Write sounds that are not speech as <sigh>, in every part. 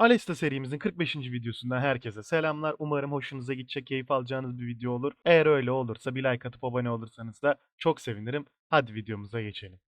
Alesta serimizin 45. videosundan herkese selamlar. Umarım hoşunuza gidecek, keyif alacağınız bir video olur. Eğer öyle olursa bir like atıp abone olursanız da çok sevinirim. Hadi videomuza geçelim.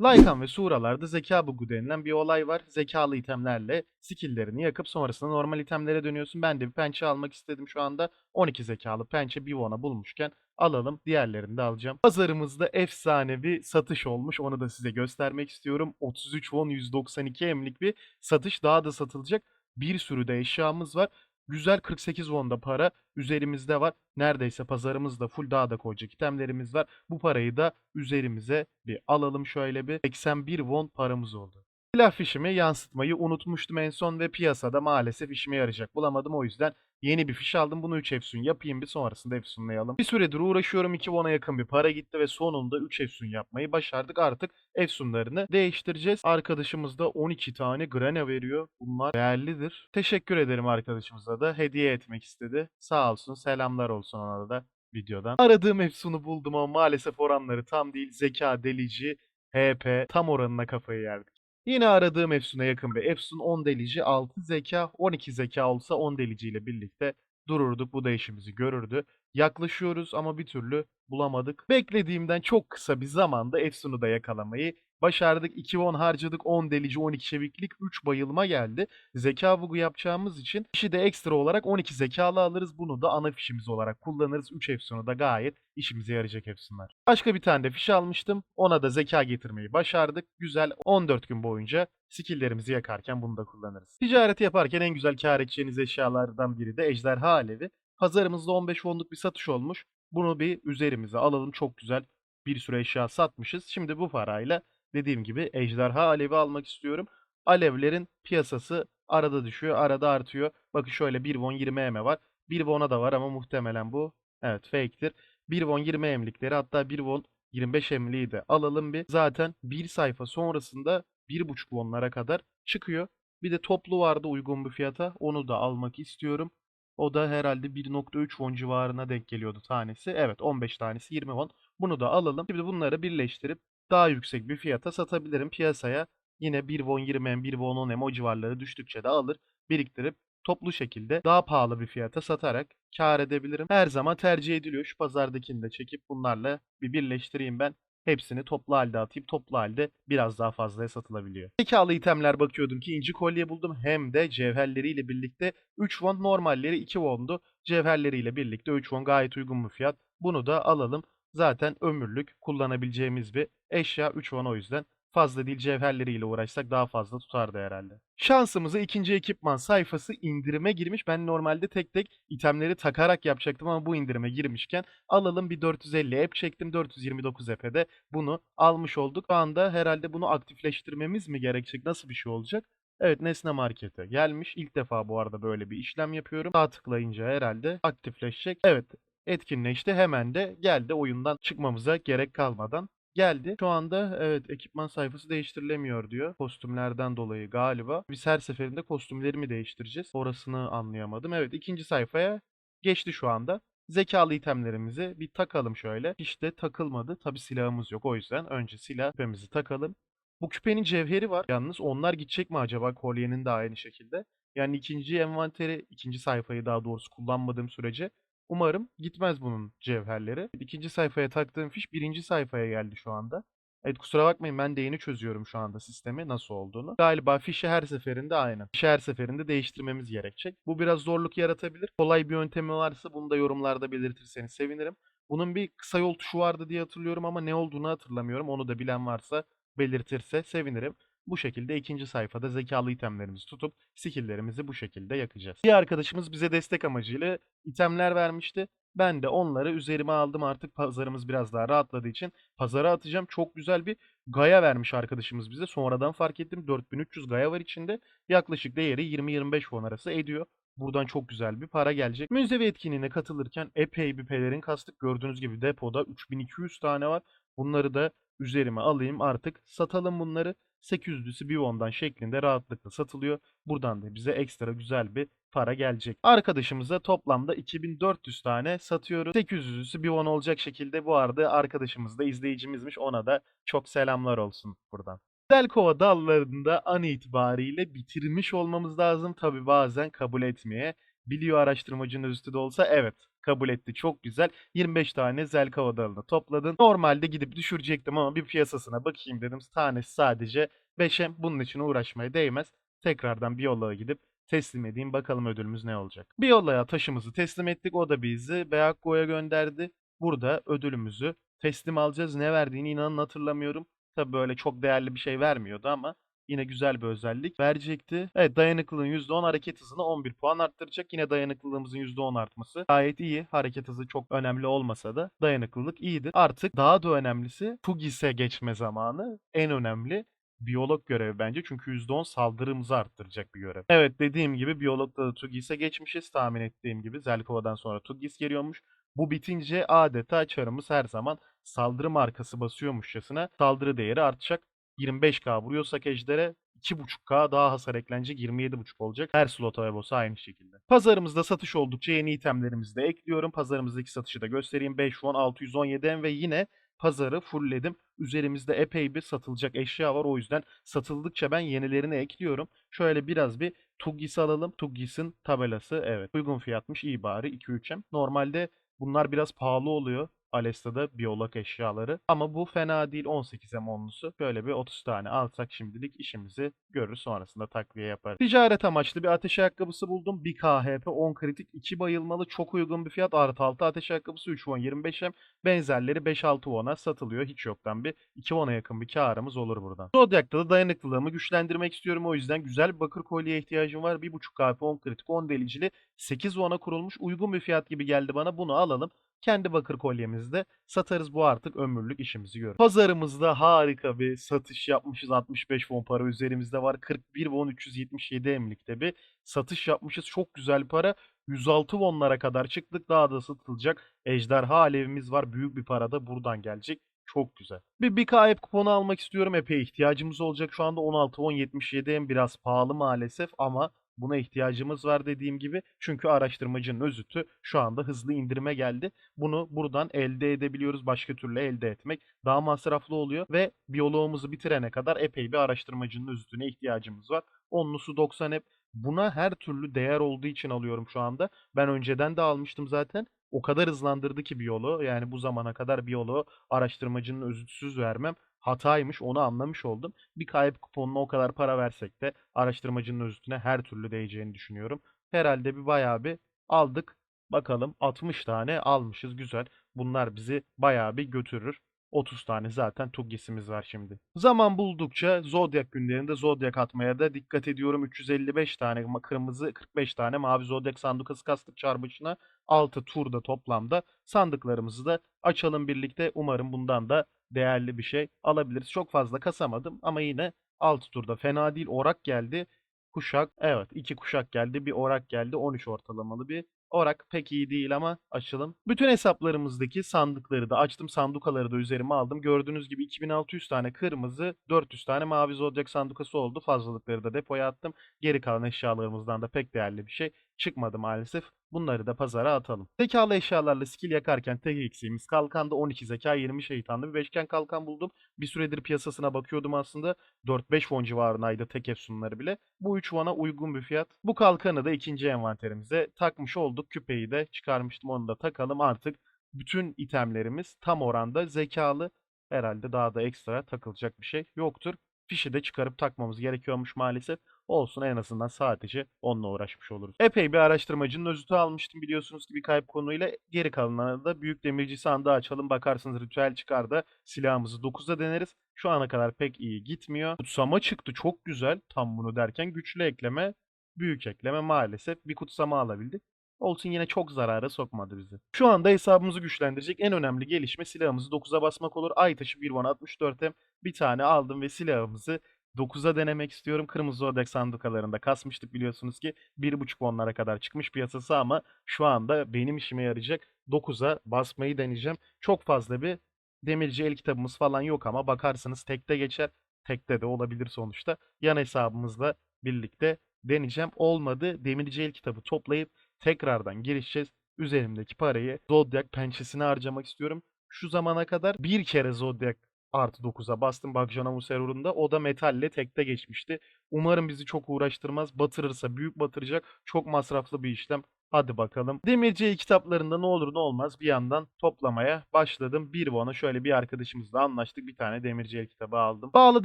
Lycan ve Suralarda zeka bugu denilen bir olay var. Zekalı itemlerle skill'lerini yakıp sonrasında normal itemlere dönüyorsun. Ben de bir pençe almak istedim şu anda. 12 zekalı pençe bir won'a bulmuşken alalım. Diğerlerini de alacağım. Pazarımızda efsane bir satış olmuş. Onu da size göstermek istiyorum. 33 won 192 emlik bir satış daha da satılacak. Bir sürü de eşyamız var. Güzel 48 won'da para üzerimizde var. Neredeyse pazarımızda full daha da koyacak itemlerimiz var. Bu parayı da üzerimize bir alalım şöyle bir. 81 won paramız oldu. Silah fişimi yansıtmayı unutmuştum en son ve piyasada maalesef işime yarayacak bulamadım. O yüzden yeni bir fiş aldım. Bunu 3 efsun yapayım bir sonrasında efsunlayalım. Bir süredir uğraşıyorum. 2 won'a yakın bir para gitti ve sonunda 3 efsun yapmayı başardık. Artık efsunlarını değiştireceğiz. Arkadaşımız da 12 tane grana veriyor. Bunlar değerlidir. Teşekkür ederim arkadaşımıza da. Hediye etmek istedi. Sağ olsun. Selamlar olsun ona da videodan. Aradığım efsunu buldum ama maalesef oranları tam değil. Zeka, delici, HP tam oranına kafayı yerdik. Yine aradığım Efsun'a yakın bir Efsun 10 delici 6 zeka 12 zeka olsa 10 delici ile birlikte dururduk. Bu da işimizi görürdü. Yaklaşıyoruz ama bir türlü bulamadık. Beklediğimden çok kısa bir zamanda Efsun'u da yakalamayı başardık. 2 won harcadık 10 delici 12 çeviklik 3 bayılma geldi. Zeka bugu yapacağımız için işi de ekstra olarak 12 zekalı alırız. Bunu da ana fişimiz olarak kullanırız. 3 Efsun'u da gayet işimize yarayacak Efsunlar. Başka bir tane de fiş almıştım. Ona da zeka getirmeyi başardık. Güzel 14 gün boyunca skilllerimizi yakarken bunu da kullanırız. Ticareti yaparken en güzel kar edeceğiniz eşyalardan biri de ejderha alevi. Pazarımızda 15 wonluk bir satış olmuş. Bunu bir üzerimize alalım. Çok güzel bir sürü eşya satmışız. Şimdi bu parayla dediğim gibi ejderha alevi almak istiyorum. Alevlerin piyasası arada düşüyor, arada artıyor. Bakın şöyle 1 won 20 eme var. 1 won'a da var ama muhtemelen bu evet fake'tir. 1 won 20 emlikleri hatta 1 won 25 emliği de alalım bir. Zaten bir sayfa sonrasında 1.5 wonlara kadar çıkıyor. Bir de toplu vardı uygun bir fiyata. Onu da almak istiyorum. O da herhalde 1.3 won civarına denk geliyordu tanesi. Evet 15 tanesi 20 won. Bunu da alalım. Şimdi bunları birleştirip daha yüksek bir fiyata satabilirim piyasaya. Yine 1 won 20 em, 1 won 10 em o civarlara düştükçe de alır, biriktirip toplu şekilde daha pahalı bir fiyata satarak kar edebilirim. Her zaman tercih ediliyor. Şu pazardakini de çekip bunlarla bir birleştireyim ben. Hepsini toplu halde atayım. Toplu halde biraz daha fazlaya satılabiliyor. Zekalı itemler bakıyordum ki inci kolye buldum. Hem de cevherleriyle birlikte 3 won normalleri 2 wondu. Cevherleriyle birlikte 3 won gayet uygun bir fiyat. Bunu da alalım. Zaten ömürlük kullanabileceğimiz bir eşya 3 won o yüzden fazla değil cevherleriyle uğraşsak daha fazla tutardı herhalde. Şansımıza ikinci ekipman sayfası indirime girmiş. Ben normalde tek tek itemleri takarak yapacaktım ama bu indirime girmişken alalım bir 450 app çektim. 429 app'e bunu almış olduk. Şu anda herhalde bunu aktifleştirmemiz mi gerekecek? Nasıl bir şey olacak? Evet Nesne Market'e gelmiş. İlk defa bu arada böyle bir işlem yapıyorum. Sağ tıklayınca herhalde aktifleşecek. Evet etkinleşti. Hemen de geldi. Oyundan çıkmamıza gerek kalmadan geldi. Şu anda evet ekipman sayfası değiştirilemiyor diyor. Kostümlerden dolayı galiba. Biz her seferinde kostümleri mi değiştireceğiz? Orasını anlayamadım. Evet ikinci sayfaya geçti şu anda. Zekalı itemlerimizi bir takalım şöyle. İşte takılmadı. Tabi silahımız yok. O yüzden önce silah küpemizi takalım. Bu küpenin cevheri var. Yalnız onlar gidecek mi acaba kolyenin de aynı şekilde? Yani ikinci envanteri, ikinci sayfayı daha doğrusu kullanmadığım sürece Umarım gitmez bunun cevherleri. İkinci sayfaya taktığım fiş birinci sayfaya geldi şu anda. Evet kusura bakmayın ben de yeni çözüyorum şu anda sistemi nasıl olduğunu. Galiba fişi her seferinde aynı. Fişi her seferinde değiştirmemiz gerekecek. Bu biraz zorluk yaratabilir. Kolay bir yöntemi varsa bunu da yorumlarda belirtirseniz sevinirim. Bunun bir kısa yol tuşu vardı diye hatırlıyorum ama ne olduğunu hatırlamıyorum. Onu da bilen varsa belirtirse sevinirim. Bu şekilde ikinci sayfada zekalı itemlerimizi tutup skilllerimizi bu şekilde yakacağız. Bir arkadaşımız bize destek amacıyla itemler vermişti. Ben de onları üzerime aldım artık pazarımız biraz daha rahatladığı için pazara atacağım. Çok güzel bir gaya vermiş arkadaşımız bize. Sonradan fark ettim 4300 gaya var içinde. Yaklaşık değeri 20-25 won arası ediyor. Buradan çok güzel bir para gelecek. Müzevi etkinliğine katılırken epey bir pelerin kastık. Gördüğünüz gibi depoda 3200 tane var. Bunları da üzerime alayım artık. Satalım bunları. 800'lüsü bir won'dan şeklinde rahatlıkla satılıyor. Buradan da bize ekstra güzel bir para gelecek. Arkadaşımıza toplamda 2400 tane satıyoruz. 800'lüsü bir won olacak şekilde bu arada arkadaşımız da izleyicimizmiş. Ona da çok selamlar olsun buradan. Zelkova dallarında an itibariyle bitirmiş olmamız lazım. Tabi bazen kabul etmeye. Biliyor araştırmacının üstü de olsa evet kabul etti. Çok güzel. 25 tane Zelkova dalını topladın. Normalde gidip düşürecektim ama bir piyasasına bakayım dedim. Tanesi sadece 5'em. Bunun için uğraşmaya değmez. Tekrardan biyoloğa gidip teslim edeyim. Bakalım ödülümüz ne olacak. Biyoloğa taşımızı teslim ettik. O da bizi Beyakko'ya gönderdi. Burada ödülümüzü teslim alacağız. Ne verdiğini inanın hatırlamıyorum. Tabi böyle çok değerli bir şey vermiyordu ama yine güzel bir özellik verecekti. Evet dayanıklılığın %10 hareket hızını 11 puan arttıracak. Yine dayanıklılığımızın %10 artması gayet iyi. Hareket hızı çok önemli olmasa da dayanıklılık iyidir. Artık daha da önemlisi Tugis'e geçme zamanı en önemli biyolog görevi bence. Çünkü %10 saldırımızı arttıracak bir görev. Evet dediğim gibi biyologda da Tugis'e geçmişiz. Tahmin ettiğim gibi Zelkova'dan sonra Tugis geliyormuş. Bu bitince adeta çarımız her zaman saldırı markası basıyormuşçasına saldırı değeri artacak. 25k vuruyorsak ejdere 2.5k daha hasar eklenecek 27.5 olacak. Her slota ve boss'a aynı şekilde. Pazarımızda satış oldukça yeni itemlerimizi de ekliyorum. Pazarımızdaki satışı da göstereyim. 5 won 617 en ve yine pazarı fullledim. Üzerimizde epey bir satılacak eşya var. O yüzden satıldıkça ben yenilerini ekliyorum. Şöyle biraz bir Tuggis alalım. Tuggis'in tabelası evet. Uygun fiyatmış iyi bari 2-3'em. Normalde bunlar biraz pahalı oluyor. Alesta'da biyolog eşyaları. Ama bu fena değil 18 onlusu. Böyle bir 30 tane alsak şimdilik işimizi görür. Sonrasında takviye yaparız. Ticaret amaçlı bir ateş ayakkabısı buldum. 1 KHP 10 kritik 2 bayılmalı. Çok uygun bir fiyat. Artı 6 ateş ayakkabısı 3 won 25M. Benzerleri 5-6 won'a satılıyor. Hiç yoktan bir 2 won'a yakın bir karımız olur buradan. Zodiac'ta da dayanıklılığımı güçlendirmek istiyorum. O yüzden güzel bir bakır kolyeye ihtiyacım var. 1.5 KHP 10 kritik 10 delicili 8 won'a kurulmuş. Uygun bir fiyat gibi geldi bana. Bunu alalım kendi bakır kolyemizde satarız bu artık ömürlük işimizi görür. Pazarımızda harika bir satış yapmışız. 65 won para üzerimizde var. 41 won 377 emlikte bir satış yapmışız. Çok güzel para. 106 wonlara kadar çıktık. Daha da satılacak. Ejderha alevimiz var. Büyük bir para da buradan gelecek. Çok güzel. Bir 1K app kuponu almak istiyorum. Epey ihtiyacımız olacak. Şu anda 16 won 77 em biraz pahalı maalesef ama Buna ihtiyacımız var dediğim gibi. Çünkü araştırmacının özütü şu anda hızlı indirime geldi. Bunu buradan elde edebiliyoruz. Başka türlü elde etmek daha masraflı oluyor ve biyoloğumuzu bitirene kadar epey bir araştırmacının özütüne ihtiyacımız var. Onlusu 90 hep. Buna her türlü değer olduğu için alıyorum şu anda. Ben önceden de almıştım zaten. O kadar hızlandırdı ki biyoloğu. Yani bu zamana kadar biyoloğu araştırmacının özütsüz vermem hataymış onu anlamış oldum. Bir kayıp kuponuna o kadar para versek de araştırmacının özütüne her türlü değeceğini düşünüyorum. Herhalde bir bayağı bir aldık. Bakalım 60 tane almışız güzel. Bunlar bizi bayağı bir götürür. 30 tane zaten Tuggis'imiz var şimdi. Zaman buldukça Zodiac günlerinde Zodiac atmaya da dikkat ediyorum. 355 tane kırmızı 45 tane mavi Zodiac sandukası kastık çarpışına. 6 turda toplamda sandıklarımızı da açalım birlikte. Umarım bundan da değerli bir şey alabiliriz. Çok fazla kasamadım ama yine 6 turda fena değil. Orak geldi. Kuşak evet 2 kuşak geldi. Bir orak geldi. 13 ortalamalı bir Orak pek iyi değil ama açalım. Bütün hesaplarımızdaki sandıkları da açtım. Sandukaları da üzerime aldım. Gördüğünüz gibi 2600 tane kırmızı, 400 tane mavi zodyak sandukası oldu. Fazlalıkları da depoya attım. Geri kalan eşyalarımızdan da pek değerli bir şey çıkmadı maalesef. Bunları da pazara atalım. Zekalı eşyalarla skill yakarken tek eksiğimiz kalkanda 12 zeka 20 şeytanlı bir beşgen kalkan buldum. Bir süredir piyasasına bakıyordum aslında. 4-5 won civarındaydı tek efsunları bile. Bu 3 won'a uygun bir fiyat. Bu kalkanı da ikinci envanterimize takmış olduk. Küpeyi de çıkarmıştım onu da takalım artık. Bütün itemlerimiz tam oranda zekalı. Herhalde daha da ekstra takılacak bir şey yoktur. Fişi de çıkarıp takmamız gerekiyormuş maalesef. Olsun en azından sadece onunla uğraşmış oluruz. Epey bir araştırmacının özütü almıştım biliyorsunuz ki bir kayıp konuyla. Geri kalanına da büyük demirci sandığı açalım. Bakarsınız ritüel çıkar da silahımızı 9'a deneriz. Şu ana kadar pek iyi gitmiyor. Kutsama çıktı çok güzel. Tam bunu derken güçlü ekleme, büyük ekleme maalesef bir kutsama alabildik. Olsun yine çok zarara sokmadı bizi. Şu anda hesabımızı güçlendirecek en önemli gelişme silahımızı 9'a basmak olur. Ay taşı 1 64'e bir tane aldım ve silahımızı 9'a denemek istiyorum. Kırmızı Zodiac sandukalarında kasmıştık biliyorsunuz ki 1.5 onlara kadar çıkmış piyasası ama şu anda benim işime yarayacak 9'a basmayı deneyeceğim. Çok fazla bir demirci el kitabımız falan yok ama bakarsanız tekte geçer. Tekte de olabilir sonuçta. Yan hesabımızla birlikte deneyeceğim. Olmadı demirci el kitabı toplayıp tekrardan girişeceğiz. Üzerimdeki parayı Zodiac pençesine harcamak istiyorum. Şu zamana kadar bir kere Zodiac artı 9'a bastım Bagjanavu serverında. O da metalle tekte geçmişti. Umarım bizi çok uğraştırmaz. Batırırsa büyük batıracak. Çok masraflı bir işlem. Hadi bakalım. Demirci kitaplarında ne olur ne olmaz bir yandan toplamaya başladım. Bir bona şöyle bir arkadaşımızla anlaştık. Bir tane demirci kitabı aldım. Bağlı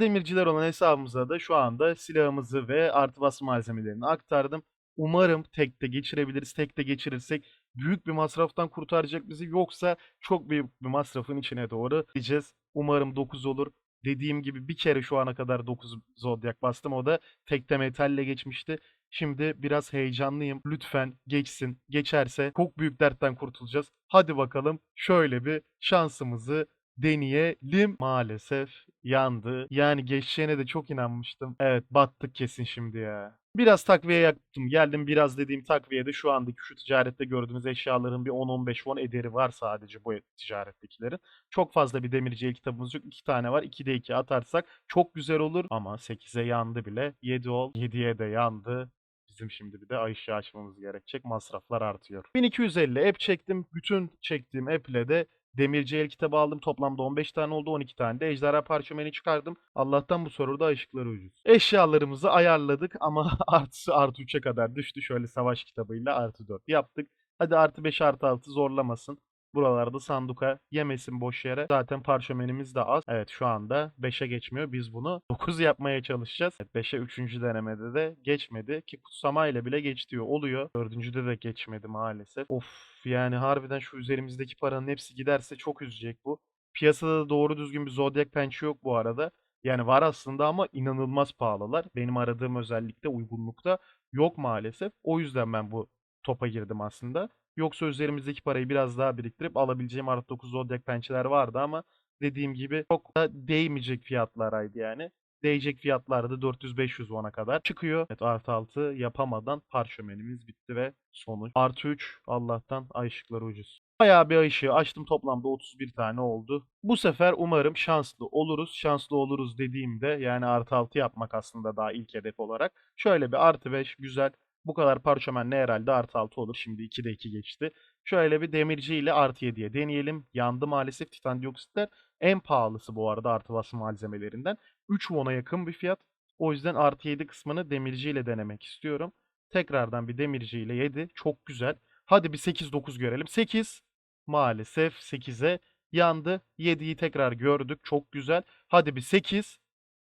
demirciler olan hesabımıza da şu anda silahımızı ve artı bas malzemelerini aktardım. Umarım tekte geçirebiliriz. Tekte geçirirsek büyük bir masraftan kurtaracak bizi. Yoksa çok büyük bir masrafın içine doğru gideceğiz. Umarım 9 olur. Dediğim gibi bir kere şu ana kadar 9 zodyak bastım. O da tekte metalle geçmişti. Şimdi biraz heyecanlıyım. Lütfen geçsin. Geçerse çok büyük dertten kurtulacağız. Hadi bakalım şöyle bir şansımızı deneyelim. Maalesef yandı. Yani geçeceğine de çok inanmıştım. Evet battık kesin şimdi ya. Biraz takviye yaptım. Geldim biraz dediğim takviyede şu andaki şu ticarette gördüğünüz eşyaların bir 10-15 won ederi var sadece bu ticarettekilerin. Çok fazla bir demirci el kitabımız yok. 2 tane var. 2'de 2 atarsak çok güzel olur. Ama 8'e yandı bile. 7 ol. 7'ye de yandı. Bizim şimdi bir de ay ışığı açmamız gerekecek. Masraflar artıyor. 1250 app çektim. Bütün çektiğim app ile de Demirci el kitabı aldım. Toplamda 15 tane oldu. 12 tane de ejderha parşömeni çıkardım. Allah'tan bu soruda ışıkları ucuz. Eşyalarımızı ayarladık ama <laughs> artısı artı 3'e kadar düştü. Şöyle savaş kitabıyla artı 4 yaptık. Hadi artı 5 artı 6 zorlamasın. Buralarda sanduka yemesin boş yere. Zaten parşömenimiz de az. Evet şu anda 5'e geçmiyor. Biz bunu <laughs> 9 yapmaya çalışacağız. Evet, 5'e 3. denemede de geçmedi. Ki kutsamayla bile geç diyor. Oluyor. 4. de geçmedi maalesef. Of yani harbiden şu üzerimizdeki paranın hepsi giderse çok üzecek bu. Piyasada da doğru düzgün bir Zodiac pençe yok bu arada. Yani var aslında ama inanılmaz pahalılar. Benim aradığım özellikle uygunlukta yok maalesef. O yüzden ben bu topa girdim aslında. Yoksa üzerimizdeki parayı biraz daha biriktirip alabileceğim artı 9 Zodiac pençeler vardı ama dediğim gibi çok da değmeyecek fiyatlaraydı yani. Değecek fiyatlar da 400-500 won'a kadar çıkıyor. Evet artı 6 yapamadan parşömenimiz bitti ve sonuç. Artı 3 Allah'tan ay ışıkları ucuz. Bayağı bir ay ışığı açtım toplamda 31 tane oldu. Bu sefer umarım şanslı oluruz. Şanslı oluruz dediğimde yani artı 6 yapmak aslında daha ilk hedef olarak. Şöyle bir artı 5 güzel bu kadar parşömenle herhalde artı 6 olur. Şimdi 2'de 2 geçti. Şöyle bir demirci ile artı 7'ye deneyelim. Yandı maalesef titan dioksitler. En pahalısı bu arada artı bas malzemelerinden. 3 won'a yakın bir fiyat. O yüzden artı 7 kısmını demirci ile denemek istiyorum. Tekrardan bir demirci ile 7. Çok güzel. Hadi bir 8-9 görelim. 8 maalesef 8'e yandı. 7'yi tekrar gördük. Çok güzel. Hadi bir 8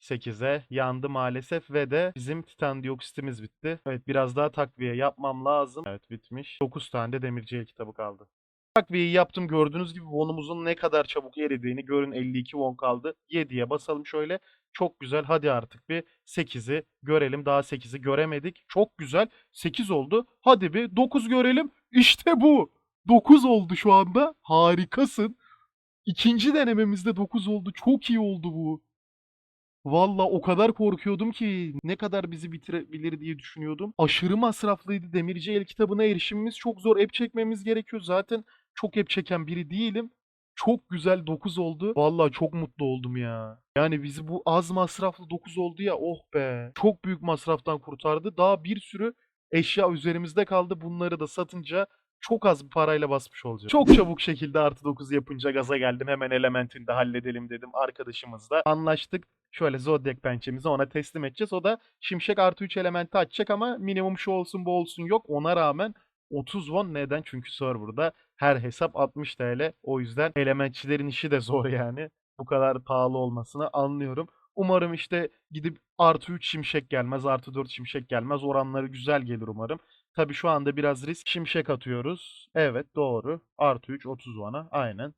8'e yandı maalesef ve de bizim titan dioksitimiz bitti. Evet biraz daha takviye yapmam lazım. Evet bitmiş. 9 tane de demirci el kitabı kaldı. Takviyeyi yaptım gördüğünüz gibi won'umuzun ne kadar çabuk eridiğini görün 52 won kaldı. 7'ye basalım şöyle. Çok güzel hadi artık bir 8'i görelim. Daha 8'i göremedik. Çok güzel 8 oldu. Hadi bir 9 görelim. İşte bu. 9 oldu şu anda. Harikasın. İkinci denememizde 9 oldu. Çok iyi oldu bu. Valla o kadar korkuyordum ki ne kadar bizi bitirebilir diye düşünüyordum. Aşırı masraflıydı. Demirci el kitabına erişimimiz çok zor. App çekmemiz gerekiyor. Zaten çok app çeken biri değilim. Çok güzel 9 oldu. Valla çok mutlu oldum ya. Yani bizi bu az masraflı 9 oldu ya oh be. Çok büyük masraftan kurtardı. Daha bir sürü eşya üzerimizde kaldı. Bunları da satınca çok az bir parayla basmış olacağım. Çok çabuk şekilde artı 9 yapınca gaza geldim. Hemen elementini de halledelim dedim. Arkadaşımızla anlaştık. Şöyle Zodiac pençemizi ona teslim edeceğiz. O da şimşek artı 3 elementi açacak ama minimum şu olsun bu olsun yok. Ona rağmen 30 won neden? Çünkü serverda her hesap 60 TL. O yüzden elementçilerin işi de zor yani. Bu kadar pahalı olmasını anlıyorum. Umarım işte gidip artı 3 şimşek gelmez, artı 4 şimşek gelmez. Oranları güzel gelir umarım. Tabi şu anda biraz risk. Şimşek atıyoruz. Evet doğru. Artı 3 30 vana. Aynen.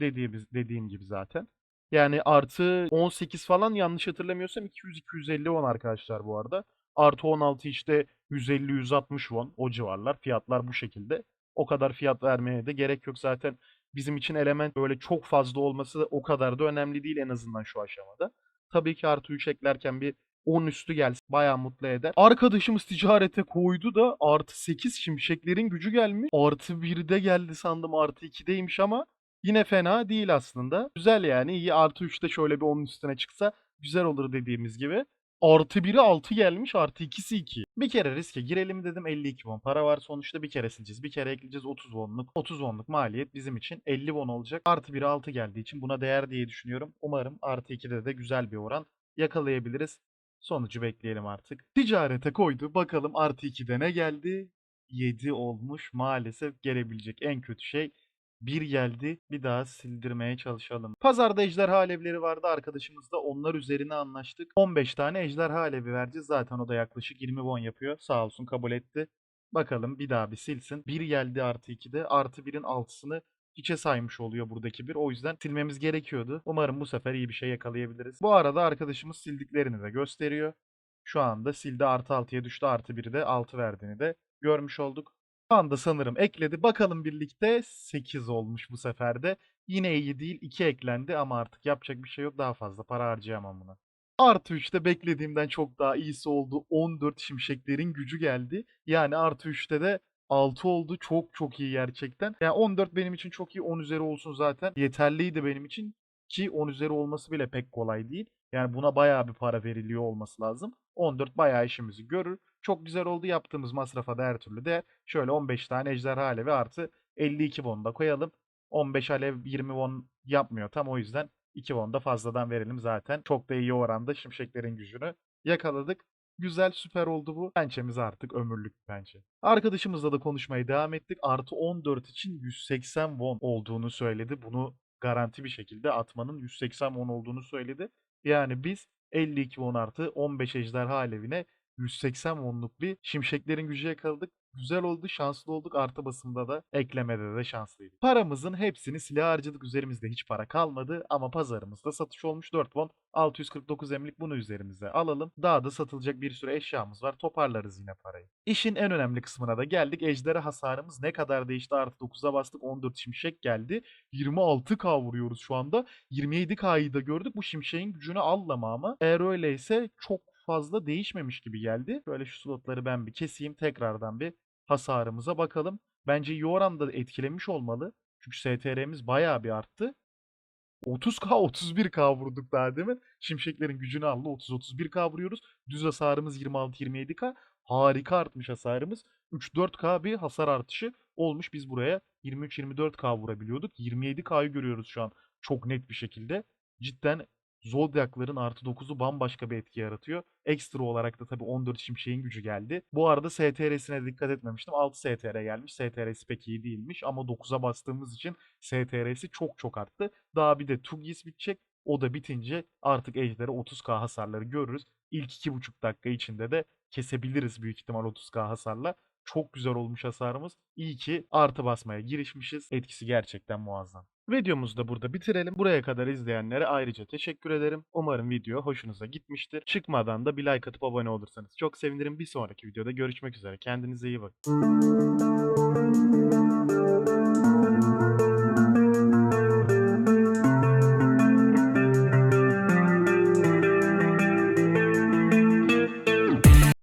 Dediğimiz, dediğim gibi zaten. Yani artı 18 falan yanlış hatırlamıyorsam 200-250 won arkadaşlar bu arada. Artı 16 işte 150-160 won o civarlar. Fiyatlar bu şekilde. O kadar fiyat vermeye de gerek yok zaten. Bizim için element böyle çok fazla olması o kadar da önemli değil en azından şu aşamada. Tabii ki artı 3 eklerken bir 10 üstü gelse bayağı mutlu eder. Arkadaşımız ticarete koydu da artı 8 şimşeklerin gücü gelmiş. Artı 1'de geldi sandım artı 2'deymiş ama yine fena değil aslında. Güzel yani iyi artı 3'te şöyle bir 10'un üstüne çıksa güzel olur dediğimiz gibi. Artı biri 6 gelmiş artı ikisi 2. Bir kere riske girelim dedim 52 won para var sonuçta bir kere sileceğiz. Bir kere ekleyeceğiz 30 wonluk. 30 wonluk maliyet bizim için 50 won olacak. Artı biri 6 geldiği için buna değer diye düşünüyorum. Umarım artı 2'de de güzel bir oran yakalayabiliriz. Sonucu bekleyelim artık. Ticarete koydu. Bakalım artı 2'de ne geldi? 7 olmuş. Maalesef gelebilecek en kötü şey bir geldi. Bir daha sildirmeye çalışalım. Pazarda ejderha alevleri vardı arkadaşımızla. Onlar üzerine anlaştık. 15 tane ejderha alevi vereceğiz. Zaten o da yaklaşık 20 won yapıyor. Sağ olsun kabul etti. Bakalım bir daha bir silsin. 1 geldi artı 2'de. Artı 1'in altısını hiçe saymış oluyor buradaki bir. O yüzden silmemiz gerekiyordu. Umarım bu sefer iyi bir şey yakalayabiliriz. Bu arada arkadaşımız sildiklerini de gösteriyor. Şu anda sildi artı 6'ya düştü artı 1'i de 6 verdiğini de görmüş olduk. Anda sanırım ekledi. Bakalım birlikte 8 olmuş bu sefer de. Yine iyi değil 2 eklendi ama artık yapacak bir şey yok. Daha fazla para harcayamam buna. Artı 3'te beklediğimden çok daha iyisi oldu. 14 şimşeklerin gücü geldi. Yani artı 3'te de 6 oldu. Çok çok iyi gerçekten. Yani 14 benim için çok iyi. 10 üzeri olsun zaten. Yeterliydi benim için. Ki 10 üzeri olması bile pek kolay değil. Yani buna bayağı bir para veriliyor olması lazım. 14 bayağı işimizi görür. Çok güzel oldu. Yaptığımız masrafa da her türlü de şöyle 15 tane ejderha alevi artı 52 won da koyalım. 15 alev 20 won yapmıyor tam o yüzden 2 won da fazladan verelim zaten. Çok da iyi oranda şimşeklerin gücünü yakaladık. Güzel süper oldu bu. Pençemiz artık ömürlük bir pençe. Arkadaşımızla da konuşmaya devam ettik. Artı 14 için 180 won olduğunu söyledi. Bunu garanti bir şekilde atmanın 180 won olduğunu söyledi. Yani biz 52 won artı 15 ejderha alevine 180 wonluk bir şimşeklerin gücü yakaladık. Güzel oldu, şanslı olduk. Artı basımda da eklemede de şanslıydık. Paramızın hepsini silah harcadık. Üzerimizde hiç para kalmadı ama pazarımızda satış olmuş 4 won. 649 emlik bunu üzerimize alalım. Daha da satılacak bir sürü eşyamız var. Toparlarız yine parayı. İşin en önemli kısmına da geldik. Ejderha hasarımız ne kadar değişti? Artı 9'a bastık. 14 şimşek geldi. 26k vuruyoruz şu anda. 27k'yı da gördük. Bu şimşeğin gücünü allama ama. Eğer öyleyse çok fazla değişmemiş gibi geldi. Böyle şu slotları ben bir keseyim. Tekrardan bir hasarımıza bakalım. Bence iyi oranda etkilemiş olmalı. Çünkü STR'miz bayağı bir arttı. 30k 31k <laughs> vurduk daha demin. Şimşeklerin gücünü aldı. 30-31k vuruyoruz. Düz hasarımız 26-27k. Harika artmış hasarımız. 3-4k bir hasar artışı olmuş. Biz buraya 23-24k vurabiliyorduk. 27k'yı görüyoruz şu an çok net bir şekilde. Cidden Zodiac'ların artı 9'u bambaşka bir etki yaratıyor. Ekstra olarak da tabii 14 şimşeğin gücü geldi. Bu arada STR'sine dikkat etmemiştim. 6 STR gelmiş. STR'si pek iyi değilmiş ama 9'a bastığımız için STR'si çok çok arttı. Daha bir de Tugis bitecek. O da bitince artık Ejder'e 30k hasarları görürüz. İlk 2,5 dakika içinde de kesebiliriz büyük ihtimal 30k hasarla. Çok güzel olmuş hasarımız. İyi ki artı basmaya girişmişiz. Etkisi gerçekten muazzam. Videomuzu da burada bitirelim. Buraya kadar izleyenlere ayrıca teşekkür ederim. Umarım video hoşunuza gitmiştir. Çıkmadan da bir like atıp abone olursanız çok sevinirim. Bir sonraki videoda görüşmek üzere. Kendinize iyi bakın.